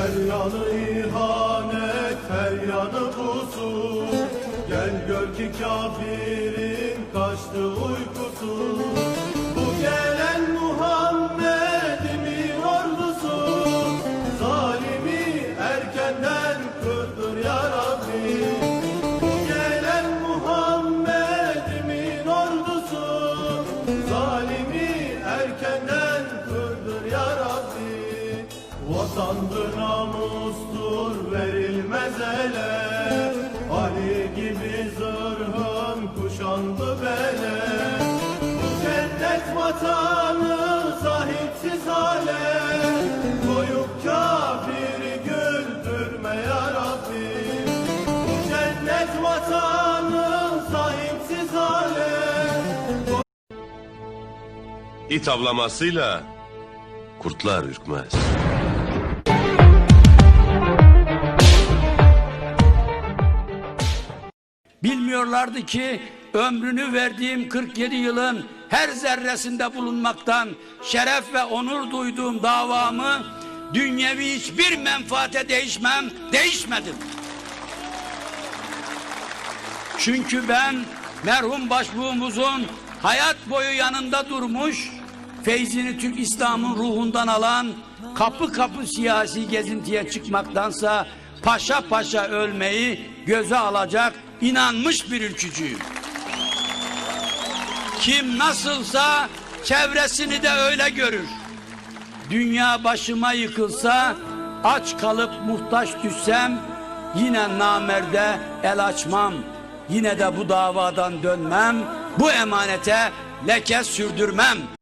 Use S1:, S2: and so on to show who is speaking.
S1: Her yanı ihanet, her yanı kusur Gel gör ki kafirin kaçtı uykusu Vatandır namustur verilmez ele. Ali gibi zırhın kuşandı bele. Bu vatanı sahipsiz hale. Koyup kafiri güldürme ya Rabbi. Vatanı sahipsiz hale.
S2: İt avlamasıyla kurtlar ürkmez.
S3: Bilmiyorlardı ki ömrünü verdiğim 47 yılın her zerresinde bulunmaktan şeref ve onur duyduğum davamı dünyevi hiçbir menfaate değişmem, değişmedim. Çünkü ben merhum başbuğumuzun hayat boyu yanında durmuş, feyzini Türk İslam'ın ruhundan alan, kapı kapı siyasi gezintiye çıkmaktansa paşa paşa ölmeyi göze alacak inanmış bir ülkücüyüm. Kim nasılsa çevresini de öyle görür. Dünya başıma yıkılsa, aç kalıp muhtaç düşsem, yine namerde el açmam. Yine de bu davadan dönmem, bu emanete leke sürdürmem.